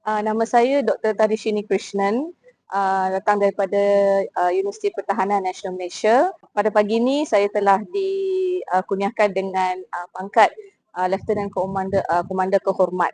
Uh, nama saya Dr. Tarishini Krishnan, uh, datang daripada uh, Universiti Pertahanan Nasional Malaysia. Pada pagi ini saya telah dikurniakan dengan uh, pangkat uh, Lieutenant Commander, uh, Commander Kehormat.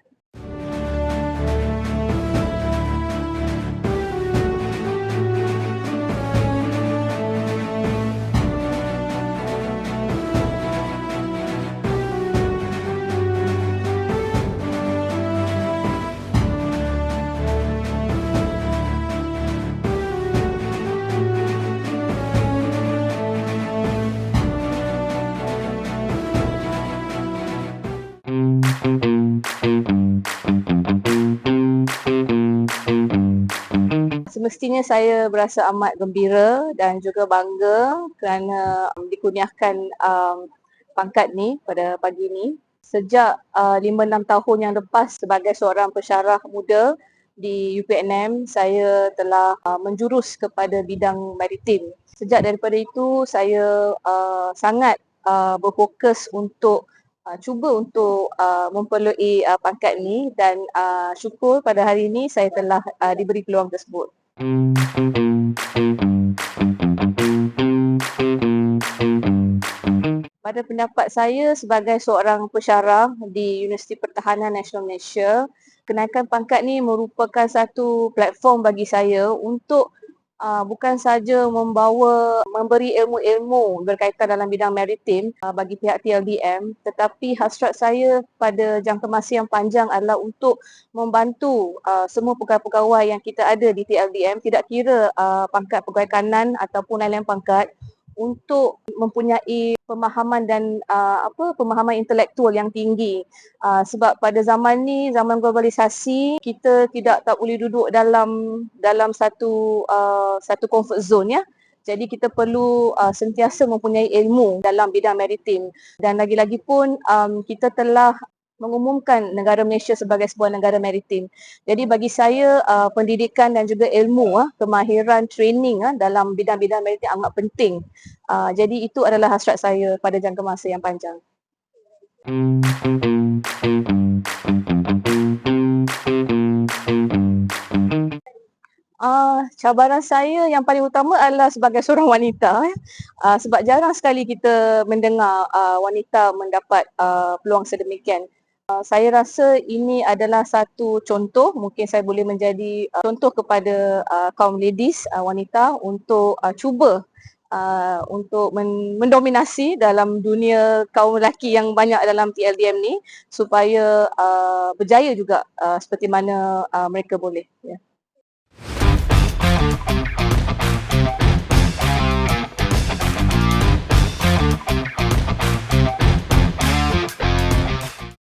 Semestinya saya berasa amat gembira dan juga bangga kerana um, dikurniakan um, pangkat ni pada pagi ni. Sejak uh, 5-6 tahun yang lepas sebagai seorang pensyarah muda di UPNM, saya telah uh, menjurus kepada bidang maritim. Sejak daripada itu, saya uh, sangat uh, berfokus untuk uh, cuba untuk uh, memperoleh uh, pangkat ni dan uh, syukur pada hari ini saya telah uh, diberi peluang tersebut. Pada pendapat saya sebagai seorang pensyarah di Universiti Pertahanan Nasional Malaysia, kenaikan pangkat ni merupakan satu platform bagi saya untuk uh, bukan saja membawa memberi ilmu-ilmu berkaitan dalam bidang maritim uh, bagi pihak TLDM tetapi hasrat saya pada jangka masa yang panjang adalah untuk membantu uh, semua pegawai-pegawai yang kita ada di TLDM tidak kira uh, pangkat pegawai kanan ataupun lain-lain pangkat untuk mempunyai pemahaman dan uh, apa pemahaman intelektual yang tinggi. Uh, sebab pada zaman ni zaman globalisasi kita tidak tak boleh duduk dalam dalam satu uh, satu comfort zone ya. Jadi kita perlu uh, sentiasa mempunyai ilmu dalam bidang maritim. Dan lagi-lagi pun um, kita telah mengumumkan negara Malaysia sebagai sebuah negara maritim. Jadi bagi saya uh, pendidikan dan juga ilmu uh, kemahiran training uh, dalam bidang-bidang maritim amat penting. Uh, jadi itu adalah hasrat saya pada jangka masa yang panjang. Uh, cabaran saya yang paling utama adalah sebagai seorang wanita eh. uh, sebab jarang sekali kita mendengar uh, wanita mendapat uh, peluang sedemikian Uh, saya rasa ini adalah satu contoh mungkin saya boleh menjadi uh, contoh kepada uh, kaum ladies uh, wanita untuk uh, cuba uh, untuk men- mendominasi dalam dunia kaum lelaki yang banyak dalam TLDM ni supaya uh, berjaya juga uh, seperti mana uh, mereka boleh. Yeah.